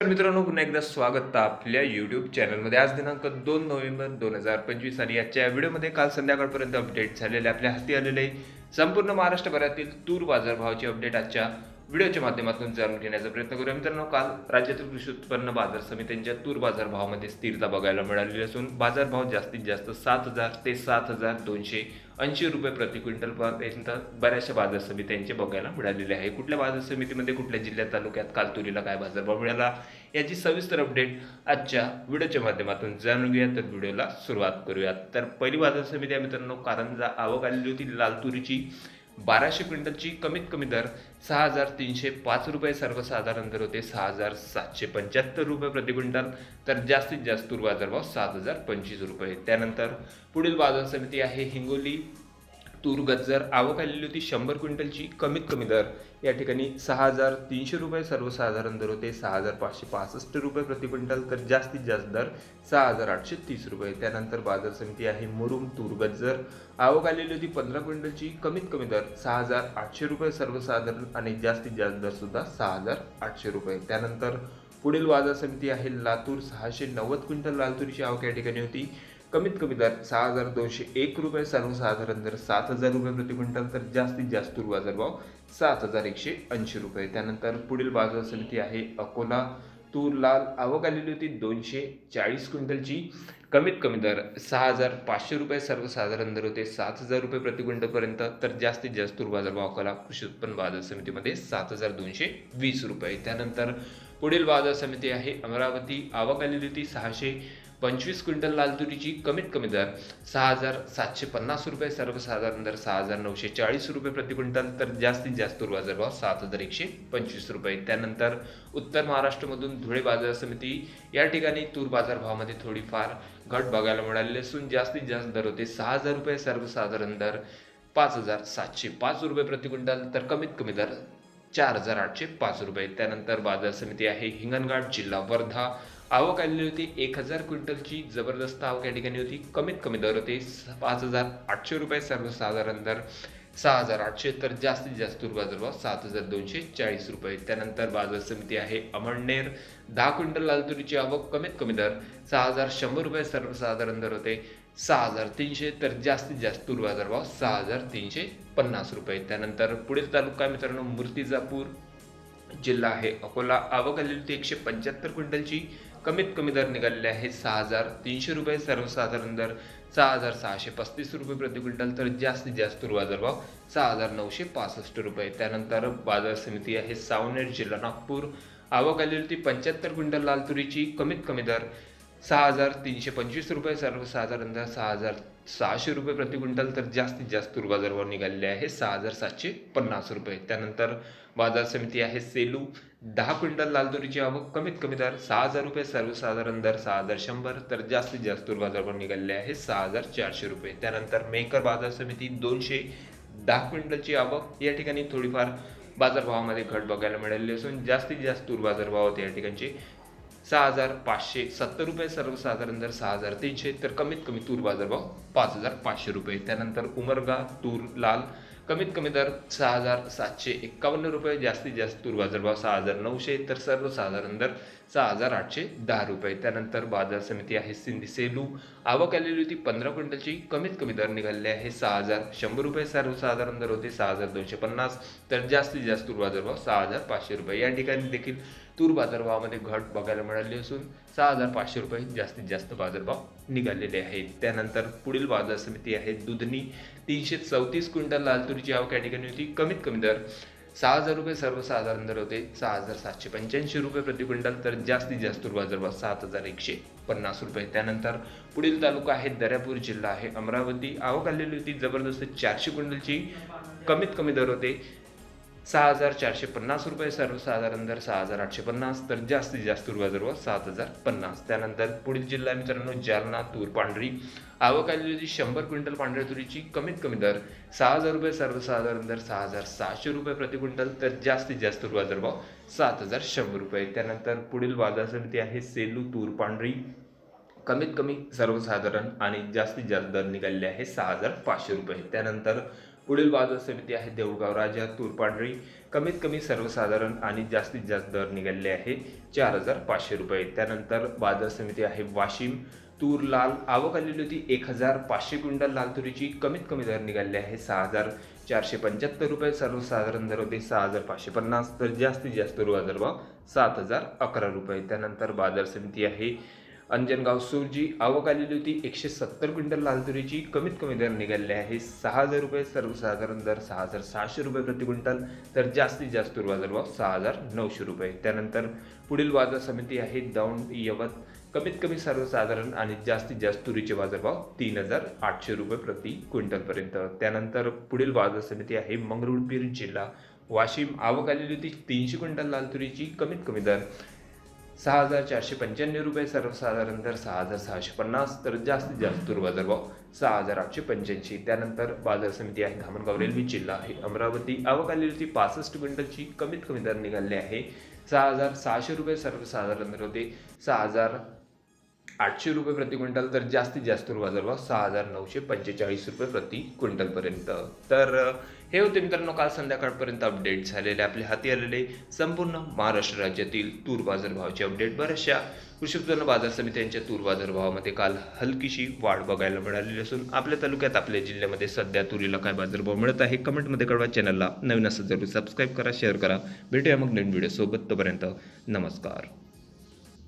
तर मित्रांनो पुन्हा एकदा स्वागत आपल्या यूट्यूब चॅनलमध्ये आज दिनांक दोन नोव्हेंबर दोन हजार पंचवीस आणि आजच्या व्हिडिओमध्ये काल संध्याकाळपर्यंत अपडेट झालेले आपल्या हाती आलेले संपूर्ण महाराष्ट्रभरातील तूर बाजारभावाची अपडेट आजच्या व्हिडिओच्या माध्यमातून जाणून घेण्याचा प्रयत्न करूया. मित्रांनो काल राज्यातील कृषी उत्पन्न बाजार समित्यांच्या तूर बाजारभावामध्ये स्थिरता बघायला मिळालेली असून बाजारभाव जास्तीत जास्त सात हजार ते सात हजार दोनशे ऐंशी रुपये प्रति क्विंटल पर्यंत बऱ्याचशा बाजार समित्यांचे बघायला मिळालेले आहे. कुठल्या बाजार समितीमध्ये कुठल्या जिल्ह्यात तालुक्यात काल तुरीला काय बाजारभाव मिळाला याची सविस्तर अपडेट आजच्या व्हिडिओच्या माध्यमातून जाणून घेऊया. तर व्हिडिओला सुरुवात करूयात तर पहिली बाजार समिती आहे मित्रांनो कारंजा आवक आलेली होती. लाल तुरीची बाराशे क्विंटलची कमीत कमी दर सहा हजार तीनशे पाच रुपये सर्वसाधारण दर होते. सहा हजार सातशे पंच्याहत्तर रुपये प्रति क्विंटल. तर जास्तीत जास्त बाजारभाव सात हजार पंचवीस रुपये. त्यानंतर पुढील बाजार समिती आहे हिंगोली. तूर गजर आवक आलेली होती शंभर क्विंटलची कमीत कमी दर. या ठिकाणी सहा हजार तीनशे रुपये सर्वसाधारण दर होते. सहा हजार पाचशे पासष्ट रुपये प्रति क्विंटल तर जास्तीत जास्त दर सहा हजार आठशे तीस रुपये. त्यानंतर बाजार समिती आहे मुरुम तूर गजर आवक आलेली होती पंधरा क्विंटलची कमीत कमी दर सहा हजार आठशे रुपये सर्वसाधारण आणि जास्तीत जास्त दर सुद्धा सहा हजार आठशे रुपये. त्यानंतर पुढील बाजार समिती आहे लातूर. सहाशे नव्वद क्विंटल लाल तुरीची आवक या ठिकाणी होती. कमीत कमी दर सहा हजार दोनशे एक रुपये सर्वसाधारण दर सात हजार रुपये प्रति क्विंटल तर जास्तीत जास्त तूर बाजारभाव सात हजार एकशे ऐंशी रुपये. त्यानंतर पुढील बाजार समिती आहे अकोला. तूर लाल आवक आलेली होती दोनशे चाळीस क्विंटलची. कमीत कमी दर सहा हजार पाचशे रुपये सर्वसाधारण दर होते सात हजार रुपये प्रति क्विंटलपर्यंत तर जास्तीत जास्त तूर बाजारभाव अकोला कृषी उत्पन्न बाजार समितीमध्ये सात हजार दोनशे वीस रुपये. त्यानंतर पुढील बाजार समिती आहे अमरावती. आवक आलेली होती सहाशे पंचवीस क्विंटल लाल तुरीची कमीत कमी दर सहा हजार सातशे पन्नास रुपये सर्वसाधारण दर सहा हजार नऊशे चाळीस रुपये प्रति क्विंटल तर जास्तीत जास्त तूर बाजारभाव सात हजार एकशे पंचवीस रुपये. त्यानंतर उत्तर महाराष्ट्रामधून धुळे बाजार समिती या ठिकाणी तूर बाजारभावामध्ये थोडीफार घट बघायला मिळालेली असून जास्तीत जास्त दर होते सहा हजार रुपये सर्वसाधारण दर पाच हजार सातशे पाच रुपये प्रति क्विंटल तर कमीत कमी दर चार हजार आठशे पाच रुपये. त्यानंतर बाजार समिती आहे हिंगणघाट जिल्हा वर्धा आवक आलेली होती. एक हजार क्विंटलची जबरदस्त आवक या ठिकाणी होती. कमीत कमी दर होते. स- पाच हजार आठशे रुपये सर्वसाधारण दर. सहा हजार आठशे तर जास्तीत जास्त तूर बाजारभाव सात हजार दोनशे चाळीस रुपये. त्यानंतर बाजार समिती आहे अमळनेर. दहा क्विंटल लाल तुरीची आवक कमीत कमी दर. सहा हजार शंभर रुपये सर्वसाधारण दर होते. सहा हजार तीनशे तर जास्तीत जास्त तूर बाजारभाव सहा हजार तीनशे पन्नास रुपये. त्यानंतर पुढील तालुका मित्रांनो मूर्तिजापूर. जिल्हा आहे. अकोला आवक आलेली होती एकशे पंच्याहत्तर क्विंटलची. कमीत कमी दर निघालेले आहे सहा हजार तीनशे रुपये. सर्वसाधारण दर सहा हजार सहाशे पस्तीस रुपये प्रति क्विंटल. तर जास्तीत जास्त बाजारभाव सहा हजार नऊशे पासष्ट रुपये. त्यानंतर बाजार समिती आहे सावनेर जिल्हा नागपूर. आवक आलेली होती पंच्याहत्तर क्विंटल लाल तुरीची. कमीत कमी दर सहा हजार तीनशे पंचवीस रुपये. सर्वसाधारण दर सहा हजार सहाशे रुपये प्रति क्विंटल. तर जास्तीत जास्त बाजारभाव निघालेले आहे सहा हजार सातशे पन्नास रुपये. त्यानंतर बाजार समिती आहे सेलू. दहा क्विंटल लाल तुरीची आवक कमीत कमी दर सहा हजार रुपये सर्वसाधारण दर सहा हजार शंभर तर जास्तीत जास्त तूर बाजारभाव निघालेले आहे सहा हजार चारशे रुपये. त्यानंतर मेकर बाजार समिती दोनशे दहा क्विंटलची आवक या ठिकाणी थोडीफार बाजारभावामध्ये घट बघायला मिळालेली असून जास्तीत जास्त तूर बाजारभाव होते या ठिकाणचे सहा हजार पाचशे सत्तर रुपये सर्वसाधारण दर सहा हजार तीनशे तर कमीत कमी तूर बाजारभाव पाच हजार पाचशे रुपये. त्यानंतर उमरगा तूर लाल कमीत कमी दर सहा हजार सातशे एक्कावन्न रुपये जास्तीत जास्त तूर बाजारभाव सहा हजार नऊशे तर सर्वसाधारण दर सहा हजार आठशे दहा रुपये. त्यानंतर बाजार समिती आहे सिंधी सेलू. आवक आलेली होती पंधरा क्विंटलची. कमीत कमी दर निघालेले आहे सहा हजार शंभर रुपये. सर्वसाधारण दर होते सहा हजार दोनशे पन्नास. तर जास्तीत जास्त तूर बाजारभाव सहा हजार पाचशे रुपये. या ठिकाणी देखील तूर बाजारभावामध्ये घट बघायला मिळाली असून सहा हजार पाचशे रुपये जास्तीत जास्त बाजारभाव निघालेले आहेत. त्यानंतर पुढील बाजार समिती आहे दुधनी. तीनशे चौतीस क्विंटल लाल तुरीची आवक या ठिकाणी होती. कमीत कमी दर सहा हजार रुपये सर्वसाधारण दर होते सहा हजार सातशे पंच्याऐंशी रुपये प्रति क्विंटल तर जास्तीत जास्त बाजारभाव सात हजार एकशे पन्नास रुपये. त्यानंतर पुढील तालुका आहे दर्यापूर जिल्हा आहे अमरावती. आवक आलेली होती जबरदस्त चारशे क्विंटलची. कमीत कमी दर होते सहा हजार चारशे पन्नास रुपये सर्वसाधारण दर सहा हजार आठशे पन्नास तर जास्तीत जास्त तूर सात हजार पन्नास. त्यानंतर पुढील जिल्हा मित्रांनो जालना तूर पांढरी. आवक आलेली होती शंभर क्विंटल पांढऱ्या तुरीची. कमीत कमी दर सहा हजार रुपये सर्वसाधारण दर सहा हजार सहाशे रुपये प्रति क्विंटल तर जास्तीत जास्त तूर बाजारभाव सात हजार शंभर रुपये. त्यानंतर पुढील बाजार समिती आहे सेलू तूर पांढरी. कमीत कमी सर्वसाधारण आणि जास्तीत जास्त दर निघालेले आहे सहा हजार पाचशे रुपये. त्यानंतर पुढील बाजार समिती आहे देऊळगाव राजा तूरपांढरी कमीत कमी सर्वसाधारण आणि जास्तीत जास्त दर निघालेले आहे चार हजार पाचशे रुपये. त्यानंतर बाजार समिती आहे वाशिम तूर लाल. आवक आलेली होती एक हजार पाचशे क्विंटल लाल तुरीची. कमीत कमी दर निघालेले आहे सहा हजार चारशे पंच्याहत्तर रुपये. सर्वसाधारण दर होते सहा हजार पाचशे पन्नास. तर जास्तीत जास्त बाजार भाव सात हजार अकरा रुपये. त्यानंतर बाजार समिती आहे अंजनगाव सूरजी आवक आलेली होती. एकशे सत्तर क्विंटल लाल तुरीची कमीत कमी दर निघालेले आहे. सहा हजार रुपये सर्वसाधारण दर सहा हजार सहाशे रुपये प्रति क्विंटल तर जास्तीत जास्त बाजारभाव सहा हजार नऊशे रुपये. त्यानंतर पुढील बाजार समिती आहे दौंड यवत. कमीत कमी सर्वसाधारण आणि जास्तीत जास्त तुरीचे बाजारभाव तीन हजार आठशे रुपये प्रति क्विंटलपर्यंत त्यानंतर पुढील बाजार समिती आहे मंगरुळपीर जिल्हा. वाशिम आवक आलेली होती तीनशे क्विंटल लाल तुरीची कमीत कमी दर. सहा हजार चारशे पंच्याण्णव रुपये सर्वसाधारण दर सहा हजार सहाशे पन्नास तर जास्तीत जास्त तूर बाजारभाव सहा हजार आठशे पंच्याऐंशी. त्यानंतर बाजार समिती आहे धामणगाव रेल्वे जिल्हा आहे अमरावती. आवक आलेली होती पासष्ट क्विंटलची कमीत कमी दर निघाले आहे. सहा हजार सहाशे रुपये सर्वसाधारण दर होते. सहा हजार आठशे रुपये प्रति क्विंटल तर जास्तीत जास्त बाजारभाव सहा हजार नऊशे पंचेचाळीस रुपये प्रति क्विंटलपर्यंत. तर हे होते मित्रांनो काल संध्याकाळपर्यंत अपडेट झालेले आपल्या हाती आलेले संपूर्ण महाराष्ट्र राज्यातील तूर बाजारभावाचे अपडेट बऱ्याचशा कृषी उत्पन्न बाजार समित्यांच्या तूर बाजारभावामध्ये काल हलकीशी वाढ बघायला मिळालेली असून आपल्या तालुक्यात आपल्या जिल्ह्यामध्ये सध्या तुरीला काय बाजारभाव मिळत आहे कमेंटमध्ये कळवा. चॅनलला नवीन असं जरूर सबस्क्राईब करा शेअर करा. भेटूया मग नवीन व्हिडिओसोबत तोपर्यंत नमस्कार.